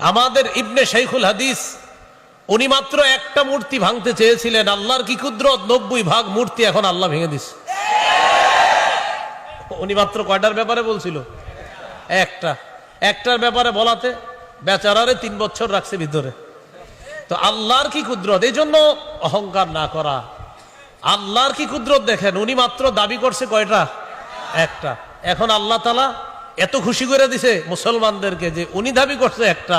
আমাদের ইবনে শাইখুল হাদিস, উনি মাত্র একটা মূর্তি ভাঙতে চেয়েছিলেন। আল্লাহর কি ক্ষুদ্র নব্বই ভাগ মূর্তি এখন আল্লাহ ভেঙে দিস উনি মাত্র কয়টার ব্যাপারে বলছিল? একটা। একটার ব্যাপারে বলাতে বেচারারে তিন বছর রাখছে ভিতরে। তো আল্লাহর কি কুদরত? এই জন্য অহংকার না করা। আল্লাহর কি কুদরত দেখেন? উনি মাত্র দাবি করছে কয়টা? একটা। এখন আল্লাহ তালা এত খুশি করে দিছে মুসলমানদেরকে যে উনি দাবি করছে একটা,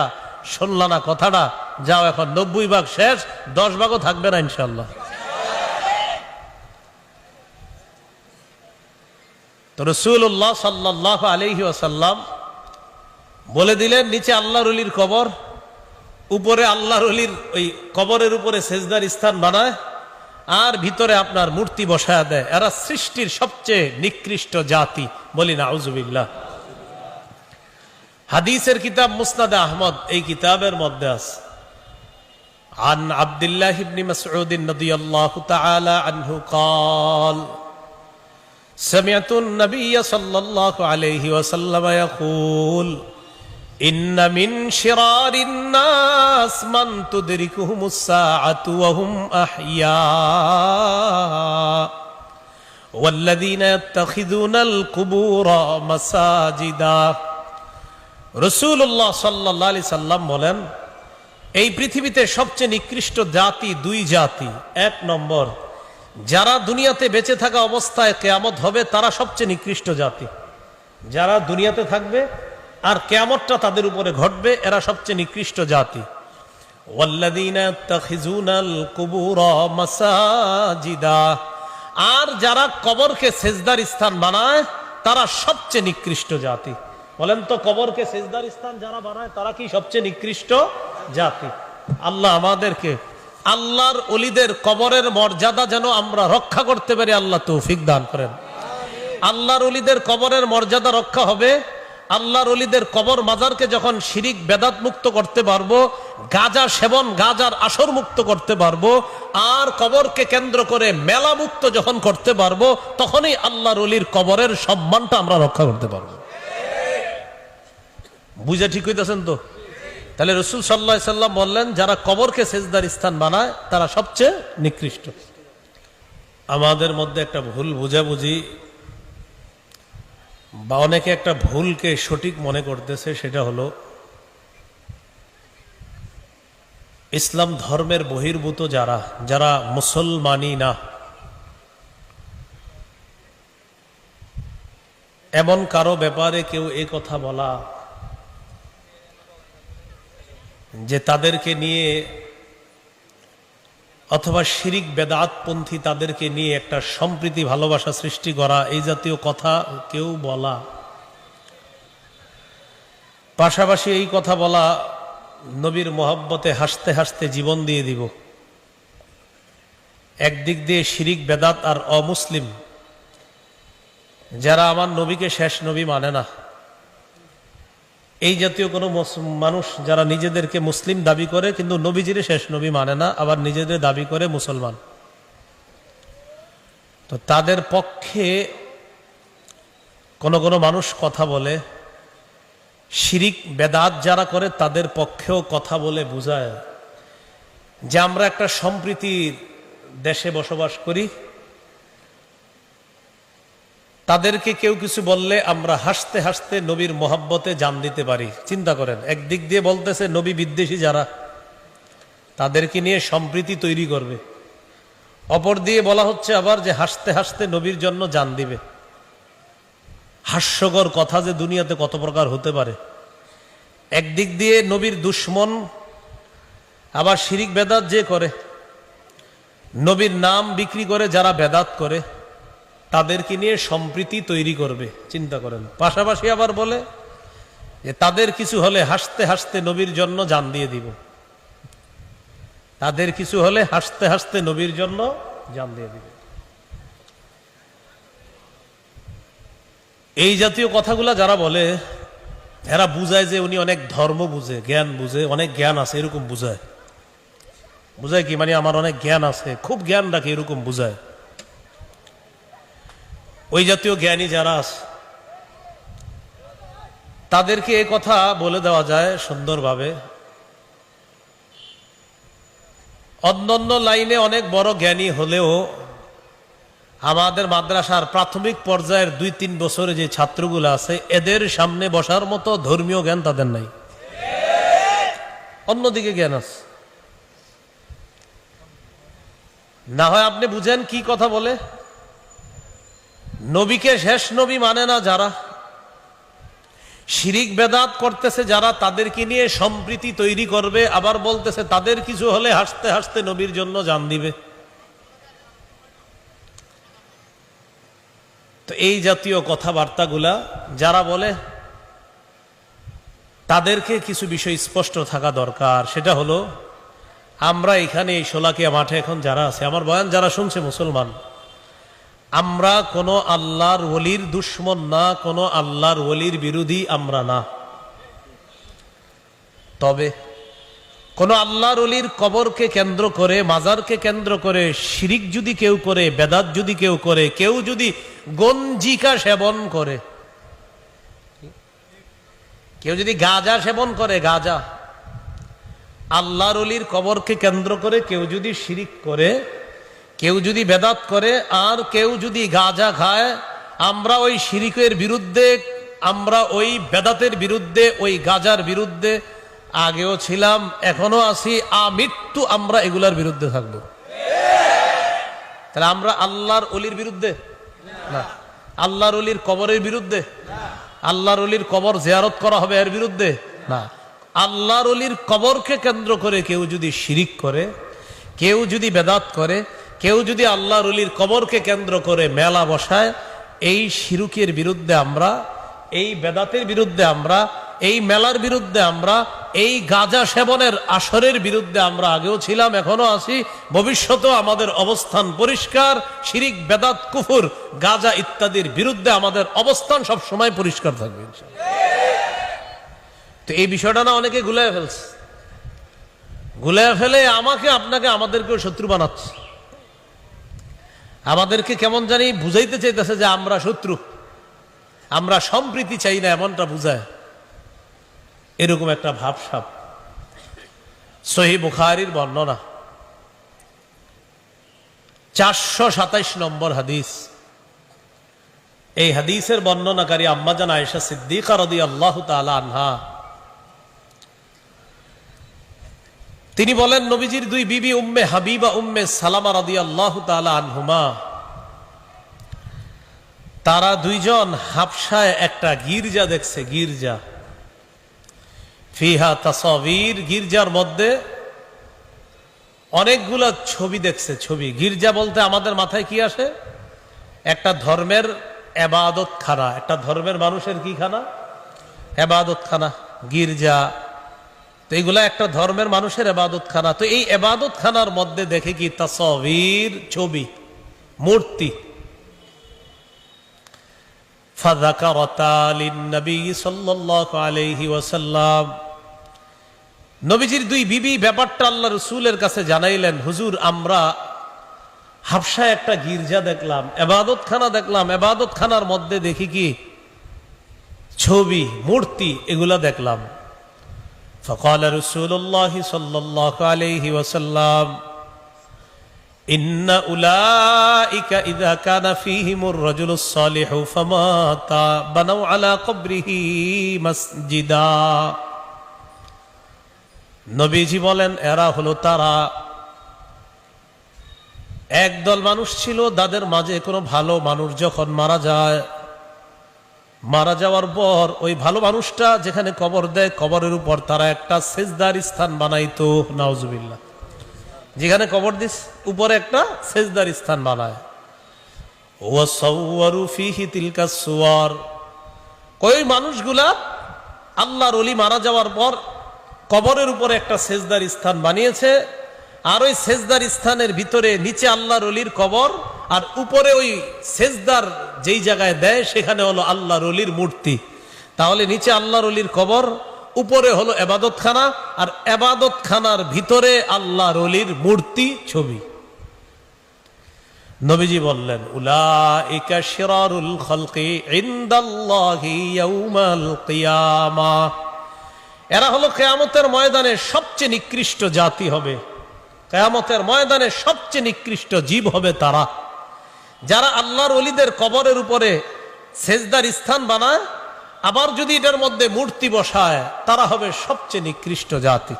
শুনলা কথাটা, যাও এখন, নব্বই ভাগ শেষ, দশ ভাগও থাকবে না ইনশাল্লাহ রসুল্লাহ সাল্লাহ আলহি আসাল্লাম বলে দিলেন, নিচে আল্লাহর অলির কবর, উপরে আল্লাহর অলির ওই কবরের উপরে সেজদার স্থান বানায়, আর ভিতরে আপনার মূর্তি বসায় দেয়। এরা সৃষ্টির সবচেয়ে নিকৃষ্ট জাতি, বলি না আউজুবিল্লাহ হাদিসের কিতাব মুসনাদে আহমদ এই কিতাবের মধ্যে আছে عن عبد الله بن مسعود رضي الله تعالى عنه قال سمعت النبي صلى الله عليه وسلم يقول إن من شرار الناس من تدركهم الساعة وهم أحياء والذين يتخذون القبور مساجدا রসুল্লাহ সাল্লা সাল্লাম বলেন, এই পৃথিবীতে সবচেয়ে নিকৃষ্ট জাতি দুই জাতি। এক নম্বর, যারা দুনিয়াতে বেঁচে থাকা অবস্থায় কেয়ামত হবে, তারা সবচেয়ে নিকৃষ্ট জাতি। যারা দুনিয়াতে থাকবে আর কেয়ামতটা তাদের উপরে ঘটবে, এরা সবচেয়ে নিকৃষ্ট জাতি। আর যারা কবরকে সেজদার স্থান বানায়, তারা সবচেয়ে নিকৃষ্ট জাতি। বলেন তো কবরকে সেজদার স্থান যারা বানায়, তারা কি সবচেয়ে নিকৃষ্ট জাতি? আল্লাহ আমাদেরকে আল্লাহর অলিদের কবরের মর্যাদা যেন আমরা রক্ষা করতে পারি, আল্লাহ তৌফিক দান করেন। আল্লাহর অলিদের কবরের মর্যাদা রক্ষা হবে। আল্লাহর অলিদের কবর মাজারকে যখন শিরিক, বেদাত মুক্ত করতে পারব, গাজা সেবন, গাজার আসর মুক্ত করতে পারব, আর কবরকে কেন্দ্র করে মেলা মুক্ত যখন করতে পারব, তখনই আল্লাহর অলির কবরের সম্মানটা আমরা রক্ষা করতে পারব। বুঝে ঠিক হইতেছেন তো? তাহলে রসুল সাল্লাহ সাল্লাম বললেন, যারা কবরকে সেজদার স্থান বানায়, তারা সবচেয়ে নিকৃষ্ট। আমাদের মধ্যে একটা ভুল বুঝাবুঝি, বা অনেকে একটা ভুলকে সঠিক মনে করতেছে, সেটা হলো, ইসলাম ধর্মের বহির্ভূত যারা যারা মুসলমানই না, এমন কারও ব্যাপারে কেউ এ কথা বলা যে তাদেরকে নিয়ে অথবা শিরিক বেদাতপন্থী তাদেরকে নিয়ে একটা সম্প্রীতি ভালোবাসা সৃষ্টি করা, এই জাতীয় কথা কেউ বলা। পাশাপাশি এই কথা বলা, নবীর মোহাব্বতে হাসতে হাসতে জীবন দিয়ে দিব। একদিক দিয়ে শিরিক বেদাত আর অমুসলিম, যারা আমার নবীকে শেষ নবী মানে না। এই জাতীয় কোনো মানুষ যারা নিজেদেরকে মুসলিম দাবি করে, কিন্তু নবীজির শেষ নবী মানে না, আবার নিজেদের দাবি করে মুসলমান। তো তাদের পক্ষে কোন কোন মানুষ কথা বলে, শিরিক, বেদাত যারা করে তাদের পক্ষেও কথা বলে বোঝায়। যে আমরা একটা সম্প্রীতির দেশে বসবাস করি তাদেরকে কেউ কিছু বললে আমরা হাসতে হাসতে নবীর মোহাব্বতে জান দিতে পারি। চিন্তা করেন, একদিক দিয়ে বলতেছে নবী বিদ্বেষী যারা, তাদেরকে নিয়ে সম্প্রীতি তৈরি করবে। অপর দিয়ে বলা হচ্ছে আবার যে হাসতে হাসতে নবীর জন্য জান দিবে। হাস্যকর কথা যে দুনিয়াতে কত প্রকার হতে পারে। একদিক দিয়ে নবীর দুশ্মন, আবার শিরিক বেদাত যে করে, নবীর নাম বিক্রি করে যারা বেদাত করে তাদেরকে নিয়ে সম্প্রীতি তৈরি করবে, চিন্তা করেন। পাশাপাশি আবার বলে যে, তাদের কিছু হলে হাসতে হাসতে নবীর জন্য জান দিয়ে দিব। তাদের কিছু হলে হাসতে হাসতে নবীর জন্য জান দিয়ে দিবে। এই জাতীয় কথাগুলা যারা বলে, এরা বুঝায় যে উনি অনেক ধর্ম বুঝে, জ্ঞান বুঝে, অনেক জ্ঞান আছে এরকম বুঝায়। বুঝায় কি? মানে আমার অনেক জ্ঞান আছে, খুব জ্ঞান রাখে এরকম বুঝায়। ওই জাতীয় জ্ঞানী যারা আছে, তাদেরকে এ কথা বলে দেওয়া যায় সুন্দরভাবে। অন্যান্য লাইনে অনেক বড় জ্ঞানী হলেও আমাদের মাদ্রাসার প্রাথমিক পর্যায়ের দুই তিন বছরে যে ছাত্রগুলো আছে, এদের সামনে বসার মতো ধর্মীয় জ্ঞান তাদের নাই। অন্যদিকে জ্ঞান আছে। না হয় আপনি বুঝেন কি কথা বলে? নবীকে শেষ নবী মানে না যারা। শিরিক বেদাত করতেছে যারা, তাদেরকে নিয়ে সম্প্রীতি তৈরি করবে, আবার বলতেছে তাদের কিছু হলে হাসতে হাসতে নবীর জন্য জান দিবে। তো এই জাতীয় কথাবার্তাগুলা, যারা বলে, তাদেরকে কিছু বিষয় স্পষ্ট থাকা দরকার। সেটা হলো, আমরা এখানে এই সোলাকিয়া মাঠে এখন যারা আছে, আমার বয়ান যারা শুনছে মুসলমান আমরা কোনো আল্লাহর ওলির দুশ্মন না, কোনো আল্লাহর ওলির বিরোধী আমরা না। তবে কোন আল্লাহর অলির কবরকে কেন্দ্র করে, মাজারকে কেন্দ্র করে, শিরিক যদি কেউ করে, বেদাত যদি কেউ করে, কেউ যদি গঞ্জিকা সেবন করে, কেউ যদি গাজা সেবন করে, গাজা, আল্লাহর অলির কবরকে কেন্দ্র করে কেউ যদি শিরিক করে কেউ যদি বেদাত করে আর কেউ যদি গাজা খায়, আমরা ওই শিরিকের বিরুদ্ধে, আমরা ওই বেদাতের বিরুদ্ধে, ওই গাজার বিরুদ্ধে আগেও ছিলাম, এখনও আছি আমৃত্যু আমরা এগুলার বিরুদ্ধে থাকব। তাহলে আমরা আল্লাহর অলির বিরুদ্ধে? না। আল্লাহর অলির কবরের বিরুদ্ধে? আল্লাহর অলির কবর জেয়ারত করা হবে এর বিরুদ্ধে? না। আল্লাহর অলির কবরকে কেন্দ্র করে কেউ যদি শিরিক করে, কেউ যদি বেদাত করে কেউ যদি আল্লাহর অলির কবরকে কেন্দ্র করে মেলা বসায়, এই শিরুকের বিরুদ্ধে আমরা, এই বেদাতের বিরুদ্ধে আমরা, এই মেলার বিরুদ্ধে আমরা, এই গাজা সেবনের আসরের বিরুদ্ধে আমরা আগেও ছিলাম, এখনও আছি। ভবিষ্যতেও আমাদের অবস্থান পরিষ্কার, শিরিক, বেদাত, কুফুর, গাজা ইত্যাদির বিরুদ্ধে আমাদের অবস্থান সব সময় পরিষ্কার থাকবে তো এই বিষয়টা না অনেকে গুলায় ফেলছে। গুলায় ফেলে আমাকে, আপনাকে, আমাদেরকেও শত্রু বানাচ্ছে। আমাদেরকে কেমন জানি বুঝাইতে চাইতেছে যে আমরা শত্রু। আমরা সম্প্রীতি চাই না, এমনটা বুঝায়। এরকম একটা ভাবসাব। সহি বুখারির বর্ণনা। চারশো সাতাইশ নম্বর হাদিস। এই হাদিসের বর্ণনাকারী আম্মাজান আয়েশা সিদ্দিকা রদি আল্লাহ তালা আনহা। তিনি বলেন, নবীজির দুই বিবি উম্মে হাবিবা, উম্মে সালামা রদি আল্লাহ আনহুমা। তারা দুইজন হাফসায় একটা গির্জা দেখছে, গির্জা। ফিহা তাসবির গির্জার মধ্যে অনেকগুলা ছবি দেখছে, ছবি। গির্জা বলতে আমাদের মাথায় কি আসে? একটা ধর্মের এবাদত খানা একটা ধর্মের মানুষের কি খানা? এবাদত খানা গির্জা। তো এইগুলা একটা ধর্মের মানুষের এবাদত খানা তো এই এবাদত খানার মধ্যে দেখে কি তাসবির ছবি, মূর্তি। নবীজির দুই বিবি ব্যাপারটা আল্লাহ রসুলের কাছে জানাইলেন, হুজুর, আমরা হাফসায় একটা গির্জা দেখলাম এবাদত খানা দেখলাম এবাদত খানার মধ্যে দেখি কি ছবি, মূর্তি, এগুলা দেখলাম। فقال رسول الله صلى الله عليه وسلم إن أولئك إذا كان فيهم الرجل الصالح فمات بنوا على قبره مسجدا নবীজি বলেন এরা হলো তারা একদল মানুষ ছিল তাদের মাঝে কোনো ভালো মানুষ যখন মারা যায় মারা যাওয়ার পর ওই ভালো মানুষটা যেখানে কবর দেয়, কবরের উপর তারা একটা সেজদার স্থান বানাইতো, নাউজুবিল্লাহ। যেখানে কবর দিস, উপরে একটা সেজদার স্থান বানায়। ওই মানুষগুলা? আল্লাহর অলি মারা যাওয়ার পর কবরের উপরে একটা সেজদার স্থান বানিয়েছে, আর ওই সেজদার স্থানের ভিতরে নিচে আল্লাহর অলির কবর আর উপরে ওই সেজদার যেই জায়গায় দেয়, সেখানে হলো আল্লাহ রলির মূর্তি। তাহলে নিচে আল্লাহ রলির কবর, উপরে হলো এবাদত খানা আর এবাদত খানার ভিতরে আল্লাহ রলির মূর্তি ছবি। নবীজি বললেন এরা হলো কেয়ামতের ময়দানে সবচেয়ে নিকৃষ্ট জাতি হবে। কেয়ামতের ময়দানে সবচেয়ে নিকৃষ্ট জীব হবে তারা। যারা আল্লাহর অলিদের কবরের উপরে সেজদার স্থান বানায়, আবার যদি এটার মধ্যে মূর্তি বসায়, তারা হবে সবচেয়ে নিকৃষ্ট জাতি।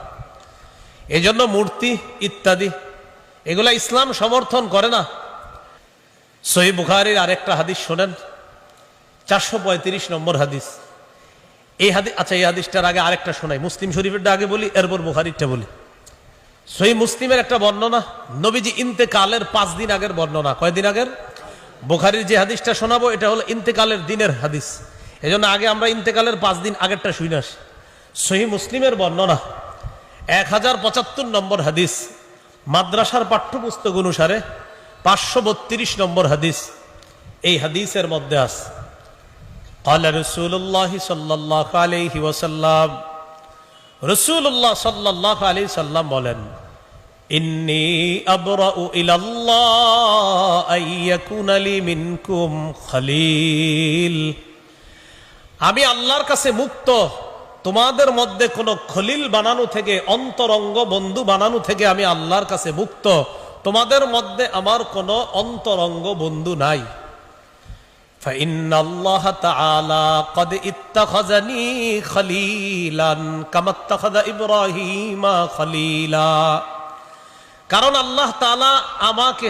এজন্য মূর্তি ইত্যাদি, এগুলা ইসলাম সমর্থন করে না। সহি বুখারির আরেকটা হাদিস শোনেন, চারশো পঁয়ত্রিশ নম্বর হাদিস। এই হাদিস আচ্ছা এই হাদিসটার আগে আরেকটা শোনাই, মুসলিম শরীফেরটা আগে বলি, এরপর বুখারিরটা বলি। সহি মুসলিমের একটা বর্ণনা, নবীজি ইন্তেকালের পাঁচ দিন আগের বর্ণনা, কয়দিন আগের? বুখারির যে হাদিসটা শোনাবো এটা হলো ইন্তেকালের দিনের হাদিস এজন্য আগে আমরা ইন্তেকালের পাঁচ দিন আগেরটা শুনে আসি সহি মুসলিমের বর্ণনা এক হাজার পঁচাত্তর নম্বর হাদিস মাদ্রাসার পাঠ্যপুস্তক অনুসারে পাঁচশো বত্রিশ নম্বর হাদিস এই হাদিসের মধ্যে আছে قال رسول الله صلى الله عليه وسلم رسول الله صلى الله عليه وسلم বলেন إني أبرأ إلى الله أن يكون لي منكم خليل আমি আল্লাহর কাছে মুক্ত তোমাদের মধ্যে কোনো খলিল বানানো থেকে অন্তরঙ্গ বন্ধু বানানো থেকে আমি আল্লাহর কাছে মুক্ত তোমাদের মধ্যে আমার কোনো অন্তরঙ্গ বন্ধু নাই فإن الله تعالى قد اتخذني خليلا كما اتخذ إبراهيم خليلا কারণ আল্লাহ তালা আমাকে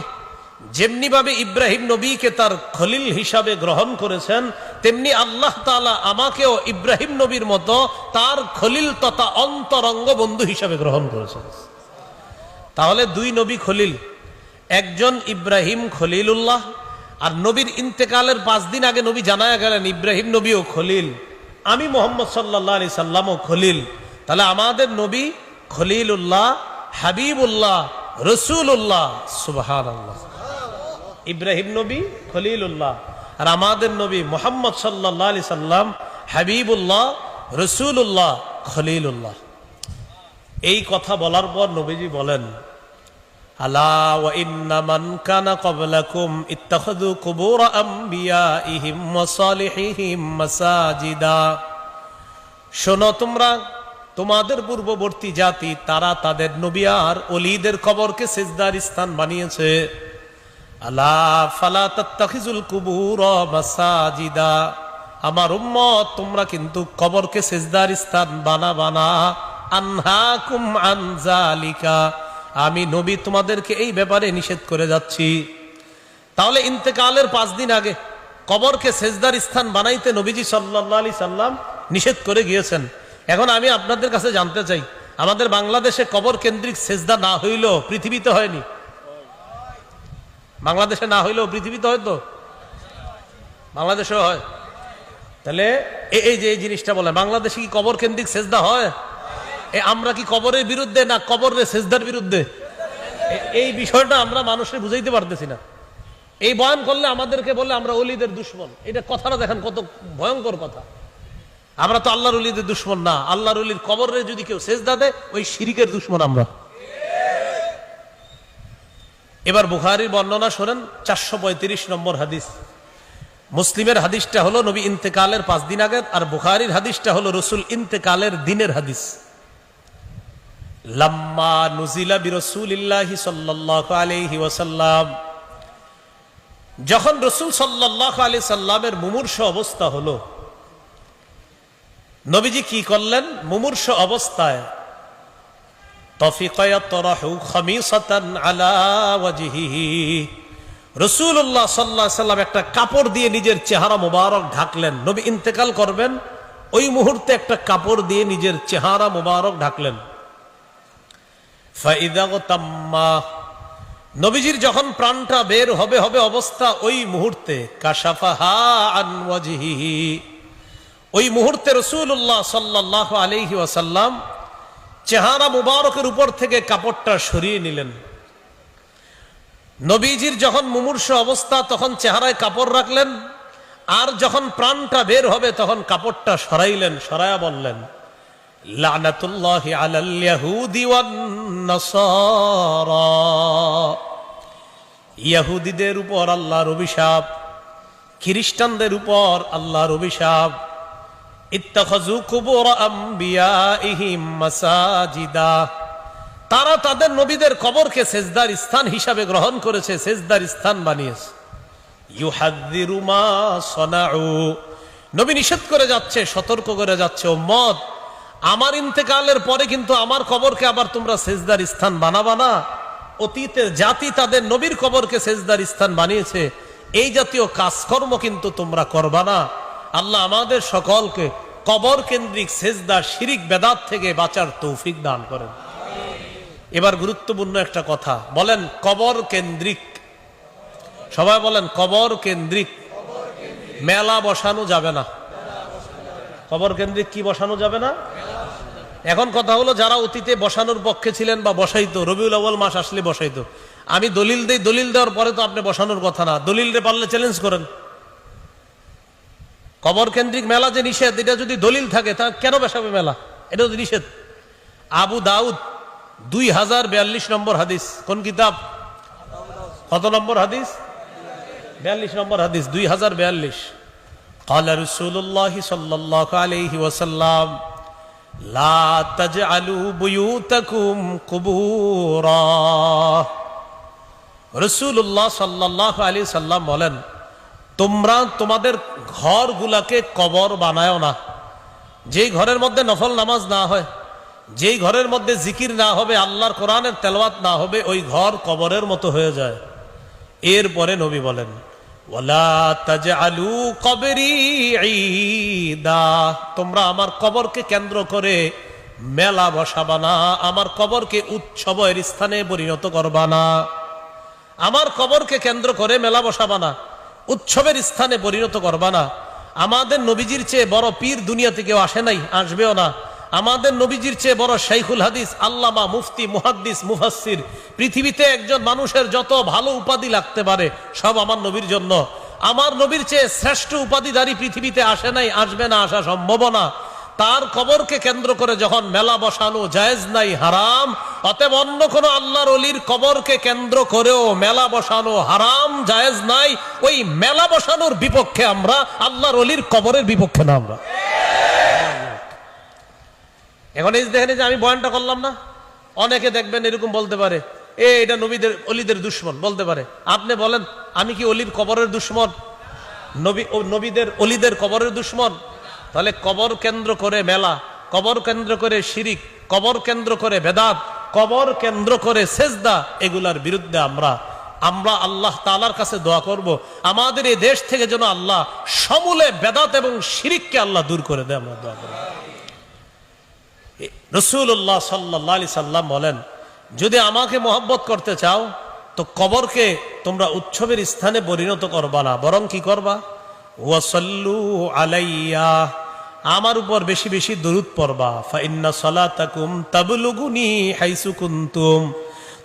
যেমনি ভাবে ইব্রাহিম নবীকে তার খলিল হিসাবে গ্রহণ করেছেন, তেমনি আল্লাহ তাআলা আমাকেও ইব্রাহিম নবীর মতো তার খলিল তথা অন্তরঙ্গ বন্ধু হিসাবে গ্রহণ করেছেন। তাহলে দুই নবী খলিল, একজন ইব্রাহিম খলিলুল্লাহ আর নবীর ইন্তেকালের পাঁচ দিন আগে নবী জানায়া গেলেন, ইব্রাহিম নবীও খলিল, আমি মোহাম্মদ সাল্লাহ আলি সাল্লামও খলিল। তাহলে আমাদের নবী খলিলুল্লাহ, হাবিবুল্লাহ রসুল্লাহ সুবহান ইব্রাহিম নবী, খলিলুল্লাহ। আর আমাদের নবী মোহাম্মদ সাল্লাহ আলি সাল্লাম, হাবিবুল্লাহ রসুল্লাহ খলিলুল্লাহ। এই কথা বলার পর নবীজি বলেন শোনো তোমরা তোমাদের পূর্ববর্তী জাতি, তারা তাদের নবী আর অলিদের কবরকে সেজদার স্থান বানিয়েছে। আলা ফালা আমার উম্মত, তোমরা কিন্তু কবরকে বানা আমি নবী, তোমাদেরকে এই ব্যাপারে নিষেধ করে যাচ্ছি। তাহলে ইন্তেকালের পাঁচ দিন আগে কবরকে সেজদার স্থান বানাইতে নবীজি সাল্লাহ আলি সাল্লাম নিষেধ করে গিয়েছেন। এখন আমি আপনাদের কাছে জানতে চাই, আমাদের বাংলাদেশে কবর কেন্দ্রিক সেজদা না হইলেও পৃথিবীতে হয়নি। বাংলাদেশে না হইলেও পৃথিবীতে হয়তো? বাংলাদেশে হয়। তাহলে এই যে এই জিনিসটা বলে বাংলাদেশে কি কবর কেন্দ্রিক সেজদা হয়? আমরা কি কবরের বিরুদ্ধে না কবরের সেজদার বিরুদ্ধে? এই বিষয়টা আমরা মানুষের বুঝাইতে পারতেছি না। এই বয়ান করলে আমাদেরকে বলে আমরা অলিদের দুশ্মন। এটা কথাটা দেখেন কত ভয়ঙ্কর কথা। আমরা তো আল্লাহর অলিদের দুশ্মন না। আল্লাহর অলির কবরে যদি কেউ সেজদা দেয়, ওই শিরিকের দুশ্মন আমরা। এবার বুখারির বর্ণনা শোনেন, চারশো পঁয়ত্রিশ নম্বর হাদিস। মুসলিমের হাদিসটা হলো নবী ইন্তেকালের পাঁচ দিন আগে আর বুখারির হাদিসটা হলো রসুল ইন্তেকালের দিনের হাদিস। লাম্মা নুজিলা বিরসুলিল্লাহি সাল্লাল্লাহু আলাইহি ওয়াসাল্লাম। যখন রসুল সাল্লাল্লাহু আলাইহি সাল্লামের মুমূর্ষ অবস্থা হলো নবীজি কি করলেন? মুমূর্ষ অবস্থায় রসুল্লাহ সাল্লাহ একটা কাপড় দিয়ে নিজের চেহারা মোবারক ঢাকলেন। নবী ইন্তেকাল করবেন, ওই মুহূর্তে একটা কাপড় দিয়ে নিজের চেহারা মোবারক ঢাকলেন। নবীজির যখন প্রাণটা বের হবে হবে অবস্থা ওই মুহূর্তে, কাশাফাহা আন ওয়াজহিহি। ওই মুহূর্তে রসুল্লাহ সাল্লাহ আলহি ওয়াসাল্লাম চেহারা মুবারকের উপর থেকে কাপড়টা সরিয়ে নিলেন। নবীজির যখন মুমূর্ষ অবস্থা, তখন চেহারায় কাপড় রাখলেন, আর যখন প্রাণটা বের হবে, তখন কাপড়টা সরাইলেন, সরায়া বললেন ইয়াহুদিদের উপর আল্লাহর অভিশাপ, খ্রিস্টানদের উপর আল্লাহর অভিশাপ ইত্তাখাযু কুবুর আম্বিয়াইহিম মাসাজিদা তারা তাদের নবীদের কবরকে সেজদার স্থান হিসাবে গ্রহণ করেছে, সেজদার স্থান বানিয়েছে। ইউহাদ্দিরু মা সনাউ। নবী নিষেধ করে যাচ্ছে, সতর্ক করে যাচ্ছে ও মত আমার ইন্তেকালের পরে কিন্তু আমার কবরকে আবার তোমরা সেজদার স্থান বানাবা না। অতীতের জাতি তাদের নবীর কবরকে সেজদার স্থান বানিয়েছে। এই জাতীয় কাজকর্ম কিন্তু তোমরা করবা না। আল্লাহ আমাদের সকলকে কবর কেন্দ্রিক সেজদার শিরিক, বেদাত থেকে বাঁচার তৌফিক দান করেন। এবার গুরুত্বপূর্ণ একটা কথা। বলেন, কবর কেন্দ্রিক। সবাই বলেন, কবর কেন্দ্রিক। মেলা বসানো যাবে না। কবর কেন্দ্রিক কি বসানো যাবে না? এখন কথা হলো, যারা অতীতে বসানোর পক্ষে ছিলেন বা বসাইতো, রবিউল আউ্বাল মাস আসলে বসাইতো। আমি দলিল দেই, দলিল দেওয়ার পরে তো আপনি বসানোর কথা না। দলিল পারলে চ্যালেঞ্জ করেন। কবর কেন্দ্রিক মেলা যে নিষেধ এটা যদি দলিল থাকে তা কেন বসাবে মেলা এটা তো নিষেধ আবু দাউদ দুই হাজার বিয়াল্লিশ নম্বর হাদিস কোন কিতাব কত নম্বর হাদিস বিয়াল্লিশ নম্বর হাদিস দুই হাজার বিয়াল্লিশ قال رسول الله صلى الله عليه وسلم لا تجعلوا بيوتكم قبورا রসুল্লাহ সাল্লাহ আলী সাল্লাম বলেন তোমরা তোমাদের ঘরগুলাকে কবর বানায় না। যেই ঘরের মধ্যে নফল নামাজ না হয়, যেই ঘরের মধ্যে জিকির না হবে, আল্লাহর কোরআনের তেলওয়াত না হবে, ওই ঘর কবরের মতো হয়ে যায়। এরপরে নবী বলেন তোমরা আমার কবরকে কেন্দ্র করে মেলা বসাবা না, আমার কবরকে উৎসবের স্থানে পরিণত করবা না। আমার কবরকে কেন্দ্র করে মেলা বসাবা না। উৎসবের স্থানে পরিণত করবা না। আমাদের নবীজির চেয়ে বড় পীর দুনিয়াতে কেউ আসে নাই, আসবেও না। আমাদের নবীজির চেয়ে বড় শাইখুল হাদিস, আল্লামা, মুফতি, মুহাদ্দিস, মুফাসসির। পৃথিবীতে একজন মানুষের যত ভালো উপাধি লাগতে পারে, সব আমার নবীর জন্য। আমার নবীর চেয়ে শ্রেষ্ঠ উপাধিধারী পৃথিবীতে আসে নাই, আসবে না, আসা সম্ভব না। তার কবরকে কেন্দ্র করে যখন মেলা বসানো জায়েজ নাই, হারাম অতএব অন্য কোন আল্লাহর অলির কবরকে কেন্দ্র করেও মেলা বসানো হারাম, জায়েজ নাই। ওই মেলা বসানোর বিপক্ষে আমরা, আল্লাহর অলির কবরের বিপক্ষে না আমরা। এখন এই দেখেন যে আমি বয়ানটা করলাম না? অনেকে দেখবেন এরকম বলতে পারে, এ, এটা নবীদের, অলিদের দুশ্মন। বলতে পারে, আপনি বলেন, আমি কি অলির কবরের দুশ্মন? নবী নবীদের, অলিদের কবরের দুশ্মন? তাহলে কবর কেন্দ্র করে মেলা, কবর কেন্দ্র করে শিরিক, কবর কেন্দ্র করে বেদাত কবর কেন্দ্র করে সেজদা এগুলার বিরুদ্ধে আমরা আমরা আল্লাহ তালার কাছে দোয়া করব। আমাদের এই দেশ থেকে যেন আল্লাহ সমূলে বেদাত এবং শিরিককে আল্লাহ দূর করে দেয়, আমরা দোয়া করব। রসুল্লাহ সাল্লাহ আলি সাল্লাম বলেন, যদি আমাকে মোহাব্বত করতে চাও, তো কবরকে তোমরা উৎসবের স্থানে পরিণত করবা না, বরং কি করবা? ওয়াসল্লু আলাইয়া। আমার উপর বেশি বেশি দরুদ পড়বা। ফাইন্না সালাতাকুম তাবলুগুনি হাইসু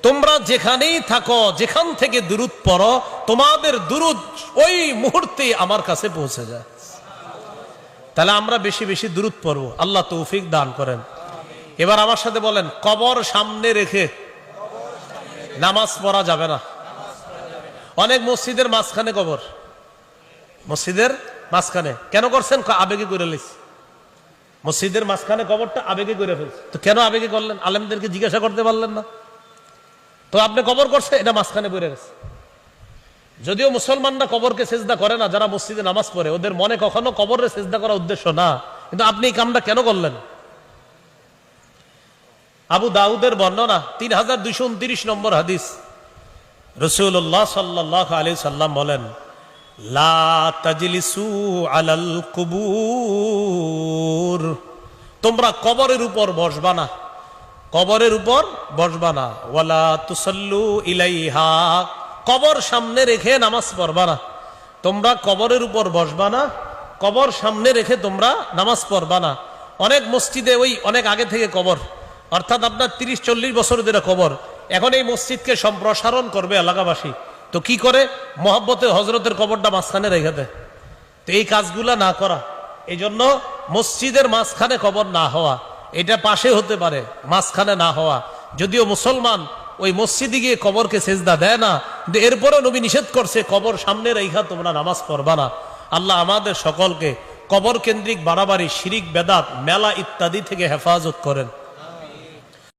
তোমরা যেখানেই থাকো, যেখান থেকে দূরত পড়ো, তোমাদের দূরত ওই মুহূর্তে আমার কাছে পৌঁছে যায়। তাহলে আমরা বেশি বেশি দূরত পড়ব। আল্লাহ তৌফিক দান করেন। এবার আমার সাথে বলেন, কবর সামনে রেখে নামাজ পড়া যাবে না। অনেক মসজিদের মাঝখানে কবর। মসজিদের মাঝখানে। কেন করছেন? আবেগে করে লিস মসজিদের মাঝখানে কবরটা আবেগে করে ফেলছে। তো কেন আবেগে করলেন আলেমদেরকে জিজ্ঞাসা করতে পারলেন না। তো আপনি কবর করছে এটা মাঝখানে বেড়ে গেছে। যদিও মুসলমানরা কবরকে সেজদা করে না, যারা মসজিদে নামাজ পড়ে, ওদের মনে কখনো কবরের সেজদা করার উদ্দেশ্য না। কিন্তু আপনি এই কামটা কেন করলেন? আবু দাউদের বর্ণনা, তিন হাজার দুইশো উনত্রিশ নম্বর হাদিস। রসুল্লাহ সাল্লাহ আলি সাল্লাম বলেন লা তোমরা কবরের উপর বসবা না। কবরের উপর বসবা না। ওয়ালা তুসল্লু ইলাইহা। কবর সামনে রেখে নামাজ পড়বা না। তোমরা কবরের উপর বসবা না। কবর সামনে রেখে তোমরা নামাজ পড়বা না। অনেক মসজিদে ওই অনেক আগে থেকে কবর। অর্থাৎ আপনার তিরিশ, চল্লিশ বছর ধরে কবর, এখন এই মসজিদকে সম্প্রসারণ করবে এলাকাবাসী। তো কি করে? মোহাব্বতে হজরতের কবরটা মাঝখানে রেখে দেয় তো এই কাজগুলা না করা। এই জন্য মসজিদের মাঝখানে কবর না হওয়া। এটা পাশে হতে পারে, মাঝখানে না হওয়া। যদিও মুসলমান ওই মসজিদে গিয়ে কবরকে সেজদা দেয় না এরপরে নবী নিষেধ করছে, কবর সামনে রেখা তোমরা নামাজ পড়বা না। আল্লাহ আমাদের সকলকে কবর কেন্দ্রিক বাড়াবাড়ি, শিরিক, বেদাত, মেলা ইত্যাদি থেকে হেফাজত করেন।